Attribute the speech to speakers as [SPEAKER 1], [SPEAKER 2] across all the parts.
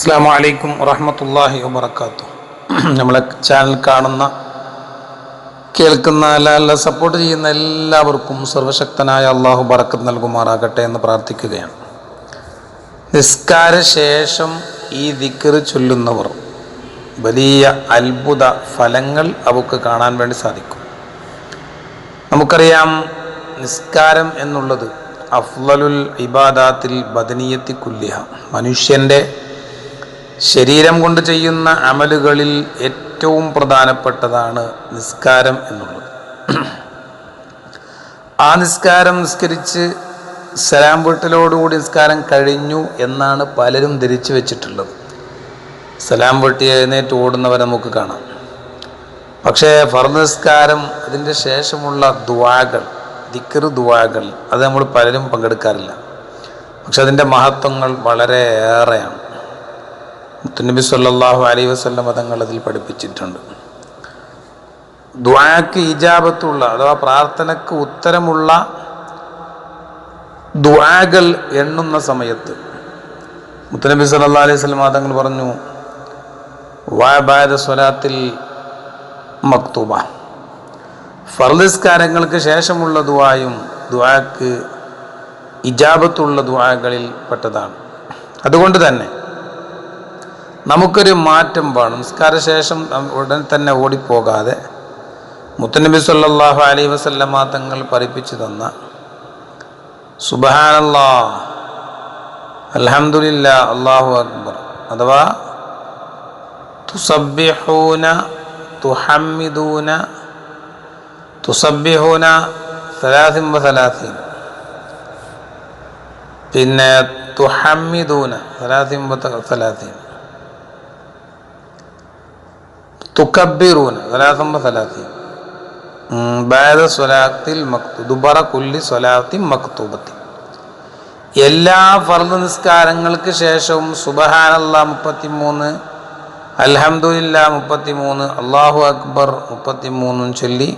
[SPEAKER 1] അസ്സാം വലൈക്കും വറഹമത്തല്ലാഹി വബർക്കാത്തു നമ്മളെ ചാനൽ കാണുന്ന കേൾക്കുന്ന അല്ല സപ്പോർട്ട് ചെയ്യുന്ന എല്ലാവർക്കും സർവശക്തനായ അള്ളാഹു ബറക്കത്ത് നൽകുമാറാകട്ടെ എന്ന് പ്രാർത്ഥിക്കുകയാണ്. നിസ്കാര ശേഷം ഈ ദിക്കറ് ചൊല്ലുന്നവർ വലിയ അത്ഭുത ഫലങ്ങൾ അവർക്ക് കാണാൻ വേണ്ടി സാധിക്കും. നമുക്കറിയാം നിസ്കാരം എന്നുള്ളത് അഫ്ലലുൽ ഇബാദാത്തിൽ ബദനീയത്തി കുല്ലിഹ മനുഷ്യന്റെ ശരീരം കൊണ്ട് ചെയ്യുന്ന അമലുകളിൽ ഏറ്റവും പ്രധാനപ്പെട്ടതാണ് നിസ്കാരം എന്നുള്ളത്. ആ നിസ്കാരം നിസ്കരിച്ച് സലാം വീട്ടിലോടുകൂടി നിസ്കാരം കഴിഞ്ഞു എന്നാണ് പലരും ധരിച്ചു വെച്ചിട്ടുള്ളത്. സലാം വീട്ടി എഴുന്നേറ്റ് ഓടുന്നവരെ നമുക്ക് കാണാം. പക്ഷേ ഫർനിസ്കാരം നിസ്കാരം അതിന്റെ ശേഷമുള്ള ദുവാകൾ ദിക്കറ് ദുവാകൾ അത് നമ്മൾ പലരും പങ്കെടുക്കാറില്ല. പക്ഷെ അതിന്റെ മഹത്വങ്ങൾ വളരെ ഏറെയാണ് മുത്തുനബി സല്ലാഹു അലൈ വസ്ലം മതങ്ങൾ അതിൽ പഠിപ്പിച്ചിട്ടുണ്ട്. ദ്വാക്ക് ഇജാബത്തുള്ള അഥവാ പ്രാർത്ഥനക്ക് ഉത്തരമുള്ള ദ്വാകൾ എണ്ണുന്ന സമയത്ത് മുത്തനബി സല്ലാ അലൈഹി സ്വലം മതങ്ങൾ പറഞ്ഞു വാബാദ സ്വലാത്തിൽ മക്തൂബ. ഫർദിസ്കാരങ്ങൾക്ക് ശേഷമുള്ള ദുവായും ദുവാക്ക് ഇജാബത്തുള്ള ദുവാകളിൽ പെട്ടതാണ് അതുകൊണ്ട് തന്നെ നമുക്കൊരു മാറ്റം വേണം. നിസ്കാരശേഷം ഉടൻ തന്നെ ഓടിപ്പോകാതെ മുത്തനബി സല്ലാഹു അലൈ വസല്ലമ തങ്ങൾ പഠിപ്പിച്ചു തന്ന സുബഹാനല്ലാ അലഹമില്ല അള്ളാഹു അക്ബർ. അഥവാ തുസബ്ബിഹൂന തുഹമ്മിദൂന തുസബ്ബിഹൂന സലാസിം സലാസിം പിന്നെ തുഹമ്മിദൂന സലാസിം വ സലാസിൻ. തുക്കബിറൂന സലാസമ്മലാത്തി സലാത്തി ബാദ സ്വലാത്തിൽ മക്തു ദുബറ കുല്ലി സ്വലാത്തി മക്തൂബത്തി എല്ലാ ഫർദ് നിസ്കാരങ്ങൾക്ക് ശേഷവും സുബഹാനല്ല മുപ്പത്തിമൂന്ന് മുപ്പത്തി മുപ്പത്തിമൂന്ന് അള്ളാഹു അക്ബർ മുപ്പത്തിമൂന്നും ചൊല്ലി.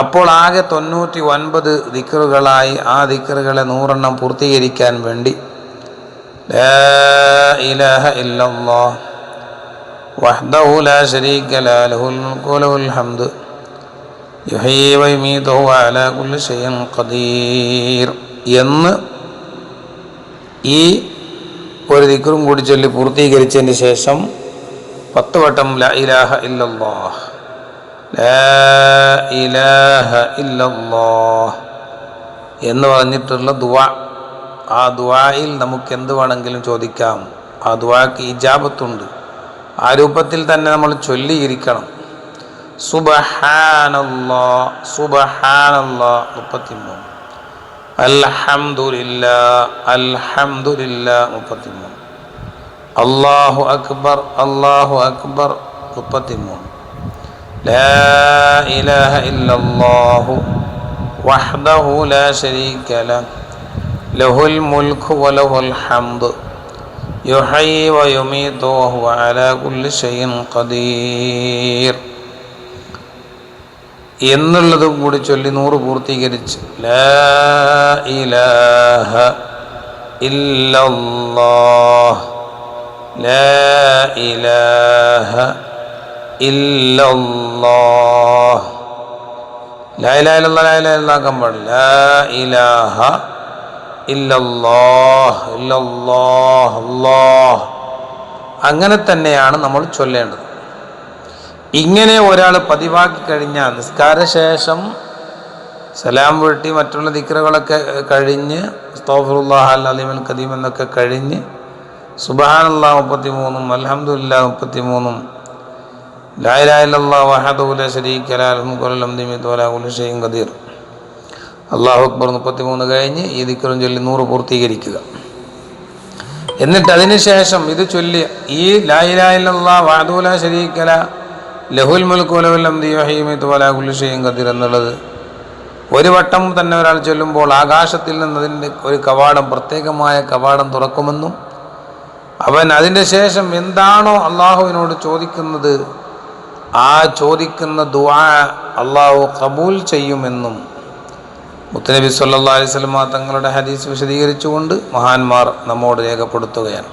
[SPEAKER 1] അപ്പോൾ ആകെ തൊണ്ണൂറ്റി ഒൻപത് ദിക്കറുകളായി ആ ദിക്കറുകളെ നൂറെണ്ണം പൂർത്തീകരിക്കാൻ വേണ്ടി. ഇലാഹ ഇല്ലല്ലാഹ്. وحده لا شريك له له الملك وله الحمد يحيي ويميت وهو على كل شيء قدير എന്ന് ഈ ഒരു ദിക്കറും കൂടി ചൊല്ലി പൂർത്തീകരിച്ചതിന് ശേഷം പത്ത് വട്ടം ല ഇലാഹ ഇല്ലല്ലാഹ് ലാ ഇലാഹ ഇല്ലല്ലാഹ് എന്ന് പറഞ്ഞിട്ടുള്ള ദുവ ആ ദുവായിൽ നമുക്ക് എന്ത് വേണമെങ്കിലും ചോദിക്കാം ആ ദുവാക്ക് ഇജാബത്തുണ്ട് ആ രൂപത്തിൽ തന്നെ നമ്മൾ ചൊല്ലിയിരിക്കണം. സുബഹാനല്ലോ സുബഹാനല്ലോ മുപ്പത്തിമൂന്ന്. അൽഹംദുലില്ല അൽഹംദുലില്ല മുപ്പത്തിമൂന്ന്. അള്ളാഹു അക്ബർ അള്ളാഹു അക്ബർ മുപ്പത്തിമൂന്ന്. ലാ ശരീക ലഹ്. ലഹുൽ മുൽഖു വലഹുൽ ഹംദ്. يحيي ويميت وهو على كل شيء قدير എന്നുള്ളതും കൂടി ചൊല്ലി നൂറ് പൂർത്തീകരിച്ച് ലാ ഇലാഹ ഇല്ലല്ലാഹ് ലാ ഇലാഹ ഇല്ലല്ലാഹ് ലാ ഇലാഹ ഇല്ലല്ലാഹ് ലാ ഇലാഹ ഇല്ലല്ലാഹ് പാടില്ല ലാ ഇലാഹ ഇല്ലല്ലാഹ് ഇല്ലല്ലാഹ് അല്ലാഹ് അങ്ങനെ തന്നെയാണ് നമ്മൾ ചൊല്ലേണ്ടത്. ഇങ്ങനെ ഒരാൾ പതിവാക്കി കഴിഞ്ഞാൽ നിസ്കാരശേഷം സലാം വീട്ടി മറ്റുള്ള ദിക്രകളൊക്കെ കഴിഞ്ഞ് സ്തോഫുല്ലാഹ് അലീമൽ കദീം എന്നൊക്കെ കഴിഞ്ഞ് സുബാനല്ലാ മുപ്പത്തി മൂന്നും അലഹമുല്ല മുപ്പത്തി മൂന്നും ലായിലായില്ലാ വഹദുല ശരീഖ് അലാലും കൊല്ലം ദിമിത്തോല കുലുഷയും കദീർ അള്ളാഹു അക്ബർ മുപ്പത്തി മൂന്ന് കഴിഞ്ഞ് ഈ ദിക്കറും ചൊല്ലി നൂറ് പൂർത്തീകരിക്കുക. എന്നിട്ട് അതിനുശേഷം ഇത് ചൊല്ലി ഈ ലായിലായില്ലാ വാദൂല ശരീക്കല ലഹുൽ മുൽക്കുലവല്ലം ദിയോഹീമിത്വലാകുലുഷയും കതിർ എന്നുള്ളത് ഒരു വട്ടം തന്നെ ഒരാൾ ചൊല്ലുമ്പോൾ ആകാശത്തിൽ നിന്ന് അതിന്റെ ഒരു കവാടം പ്രത്യേകമായ കവാടം തുറക്കുമെന്നും അവൻ അതിന്റെ ശേഷം എന്താണോ അള്ളാഹുവിനോട് ചോദിക്കുന്നത് ആ ചോദിക്കുന്ന ദുആ അള്ളാഹു കബൂൽ ചെയ്യുമെന്നും മുത്തനബി സല്ലാ സ്വലമ തങ്ങളുടെ ഹദീസ് വിശദീകരിച്ചുകൊണ്ട് മഹാന്മാർ നമ്മോട് രേഖപ്പെടുത്തുകയാണ്.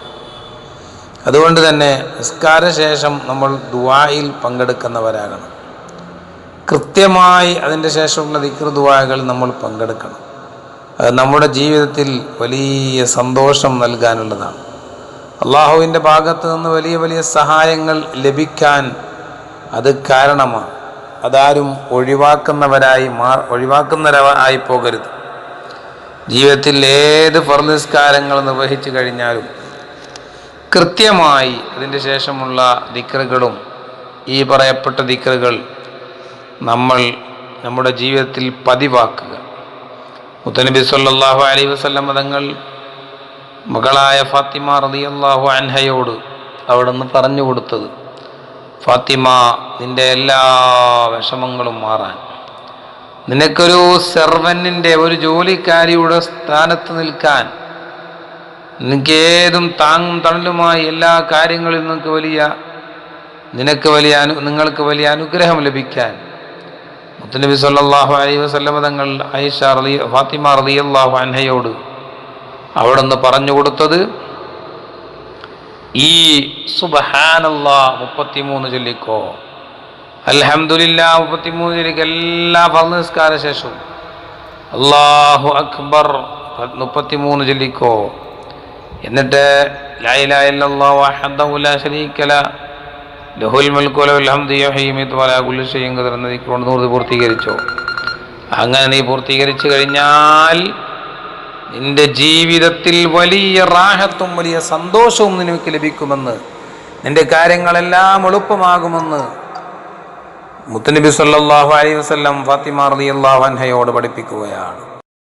[SPEAKER 1] അതുകൊണ്ട് തന്നെ നിസ്കാര ശേഷം നമ്മൾ ദുവായിൽ പങ്കെടുക്കുന്നവരാകണം. കൃത്യമായി അതിന്റെ ശേഷമുള്ള ദിക്ർ ദുവാകൾ നമ്മൾ പങ്കെടുക്കണം. അത് നമ്മുടെ ജീവിതത്തിൽ വലിയ സന്തോഷം നൽകാനുള്ളതാണ്. അള്ളാഹുവിന്റെ ഭാഗത്ത് നിന്ന് വലിയ വലിയ സഹായങ്ങൾ ലഭിക്കാൻ അത് കാരണമാണ്. അതാരും ഒഴിവാക്കുന്നവരായി മാ ഒഴിവാക്കുന്നവരായി പോകരുത്. ജീവിതത്തിൽ ഏത് ഫർനിസ്കാരങ്ങൾ നിർവഹിച്ചു കഴിഞ്ഞാലും കൃത്യമായി അതിന്റെ ശേഷമുള്ള ദിക്റുകളും ഈ പറയപ്പെട്ട ദിക്റുകൾ നമ്മൾ നമ്മുടെ ജീവിതത്തിൽ പതിവാക്കുക. മുത്തനബി സല്ലാഹു അലൈഹി വസ്ലം മതങ്ങൾ മകളായ ഫാത്തിമ റളിയല്ലാഹു അൻഹയോട് അവിടെ നിന്ന് പറഞ്ഞു കൊടുത്തത് ഫാത്തിമ നിന്റെ എല്ലാ വിഷമങ്ങളും മാറാൻ. നിനക്കൊരു സെർവനിന്റെ ഒരു ജോലിക്കാരിയുടെ സ്ഥാനത്ത് നിൽക്കാൻ. നിനക്കേതും താങ്ങും തണലുമായി എല്ലാ കാര്യങ്ങളിൽ നിനക്ക് വലിയ നിനക്ക് വലിയ അനു നിങ്ങൾക്ക് വലിയ അനുഗ്രഹം ലഭിക്കാൻ. മുത്തനബി സല്ലാഹു അലൈഹി വസല്ലമ തങ്ങൾ ഐഷ റളി ഫാത്തിമ റളിയല്ലാഹു അൻഹയോട് അവിടെ നിന്ന് പറഞ്ഞു കൊടുത്തത് ഈ സുബഹാനല്ലാ മുപ്പത്തിമൂന്ന് ചൊല്ലിക്കോ. അലഹമുല്ല മുപ്പത്തിമൂന്ന് ചൊല്ലിക്കോ. എല്ലാ ഫർനിസ്കാര ശേഷവും അള്ളാഹു അക്ബർ മുപ്പത്തിമൂന്ന് ചൊല്ലിക്കോ. എന്നിട്ട് ൂർത്തീകരിച്ചോ അങ്ങനെ നീ പൂർത്തീകരിച്ചു കഴിഞ്ഞാൽ നിന്റെ ജീവിതത്തിൽ വലിയ റാഹത്തും വലിയ സന്തോഷവും നിനക്ക് ലഭിക്കുമെന്ന്. നിന്റെ കാര്യങ്ങളെല്ലാം എളുപ്പമാകുമെന്ന് മുത്തനബി സല്ലാഹു അലൈഹി വസല്ലം ഫാത്തിമ റളിയല്ലാഹു അൻഹയോട് പഠിപ്പിക്കുകയാണ്.